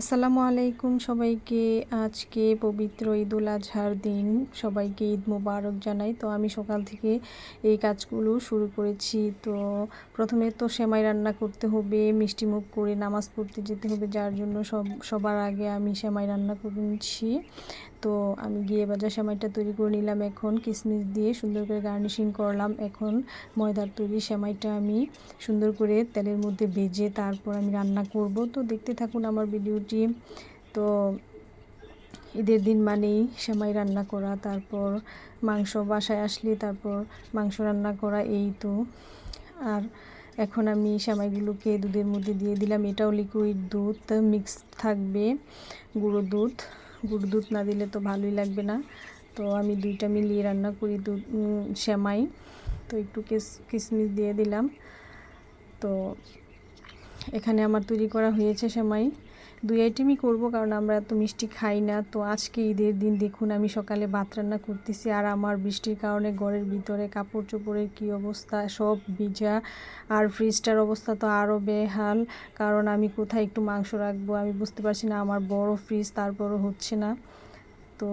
আসসালামু আলাইকুম সবাইকে। আজকে পবিত্র ঈদ উল আজহার দিন। সবাইকে ঈদ মোবারক জানাই। তো আমি সকাল থেকে এই কাজগুলো শুরু করেছি। তো প্রথমে তো সেমাই রান্না করতে হবে, মিষ্টি মুখ করে নামাজ পড়তে যেতে হবে, যার জন্য সব, সবার আগে আমি সেমাই রান্না করে নিচ্ছি। তো আমি গিয়ে বাজার সেমাইটা তৈরি করে নিলাম এখন। কিশমিশ দিয়ে সুন্দর করে গার্নিশিং করলাম। এখন ময়দার তৈরি সেমাইটা আমি সুন্দর করে তেলের মধ্যে ভেজে তারপর আমি রান্না করব। তো দেখতে থাকুন আমার ভিডিওটি তো ঈদের দিন মানেই সেমাই রান্না করা, তারপর মাংস বাসায় আসলে তারপর মাংস রান্না করা, এই তো। আর এখন আমি সেমাইগুলোকে দুধের মধ্যে দিয়ে দিলাম। এটাও লিকুইড দুধ মিক্স থাকবে গুঁড়ো দুধ। গুঁড়ো দুধ না দিলে তো ভালোই লাগবে না। তো আমি দুইটা মিলিয়ে রান্না করি দুধ সেমাই। তো একটু কিস কিশমিশ দিয়ে দিলাম। তো এখানে আমার তৈরি করা হয়েছে সেমাই। দুই আইটেমই করব কারণ আমরা এত মিষ্টি খাই না। তো আজকে ঈদের দিন দেখুন আমি সকালে ভাত রান্না করতেছি আর আমার বৃষ্টির কারণে ঘরের ভিতরে কাপড় চোপড়ের কী অবস্থা, সব ভিজা। আর ফ্রিজটার অবস্থা তো আরও বেহাল, কারণ আমি কোথায় একটু মাংস রাখব আমি বুঝতে পারছি না, আমার বড় ফ্রিজ তারপরও হচ্ছে না। তো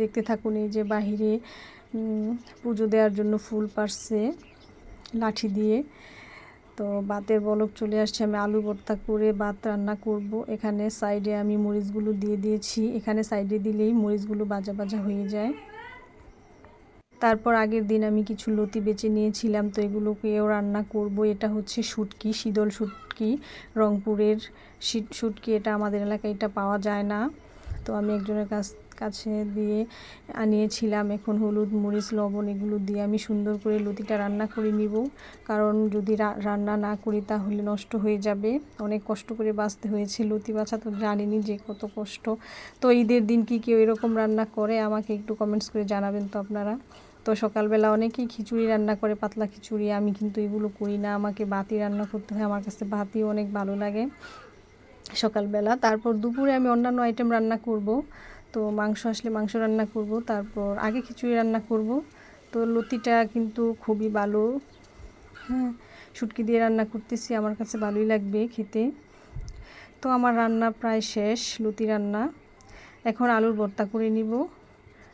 দেখতে থাকুন এই যে বাহিরে পুজো দেওয়ার জন্য ফুল পারছে লাঠি দিয়ে। তো ভাতের বলক চলে আসছে, আমি আলু ভর্তা করে ভাত রান্না করব। এখানে সাইডে আমি মরিচগুলো দিয়ে দিয়েছি। এখানে সাইডে দিলেই মরিচগুলো বাজা বাজা হয়ে যায়। তারপর আগের দিন আমি কিছু লতি বেছে নিয়েছিলাম, তো এগুলোকেও রান্না করব। এটা হচ্ছে শুটকি, শীতল শুটকি, রংপুরের শুটকি। এটা আমাদের এলাকায় এটা পাওয়া যায় না। তো আমি একজনের কাছ কাছে দিয়ে আনিয়েছিলাম। এখন হলুদ, মরিচ, লবণ এগুলো দিয়ে আমি সুন্দর করে লতিটা রান্না করে নিব। কারণ যদি রান্না না করি তাহলে নষ্ট হয়ে যাবে। অনেক কষ্ট করে বাঁচতে হয়েছে লতি বাছা, তো জানিনি যে কত কষ্ট। তো ঈদের দিন কি কেউ এরকম রান্না করে? আমাকে একটু কমেন্টস করে জানাবেন তো আপনারা। তো সকালবেলা অনেকেই খিচুড়ি রান্না করে, পাতলা খিচুড়ি। আমি কিন্তু এগুলো করি না। আমাকে বাতি রান্না করতে হয়। আমার কাছে বাতি অনেক ভালো লাগে সকালবেলা। তারপর দুপুরে আমি অন্যান্য আইটেম রান্না করব। তো মাংস আসলে মাংস রান্না করব, তারপর আগে খিচুড়ি রান্না করব। তো লতিটা কিন্তু খুবই ভালো। হ্যাঁ শুটকি দিয়ে রান্না করতেছি, আমার কাছে ভালোই লাগবে খেতে। তো আমার রান্না প্রায় শেষ, লতি রান্না। এখন আলুর ভর্তা করে নিব।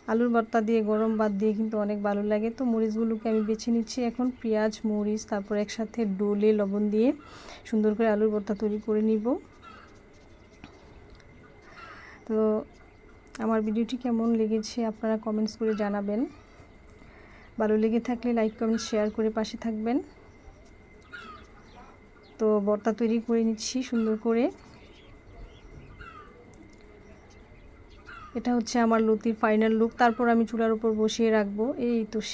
আলুর ভর্তা দিয়ে, গরম ভাত দিয়ে কিন্তু অনেক ভালো লাগে। তো মরিচগুলোকে আমি বেছে নিচ্ছি এখন, পেঁয়াজ, মরিচ, তারপর একসাথে ডোলে লবণ দিয়ে সুন্দর করে আলুর ভর্তা তৈরি করে নিব। তো আমার ভিডিওটি কেমন লেগেছে আপনারা কমেন্টস করে জানাবেন। ভালো লেগে থাকলে লাইক কমেন্ট শেয়ার করে পাশে থাকবেন। তো বর্তা তৈরি করে নিচ্ছি সুন্দর করে। এটা হচ্ছে আমার লতির ফাইনাল লুক তারপর আমি চুলার উপর বসিয়ে রাখব। এই তো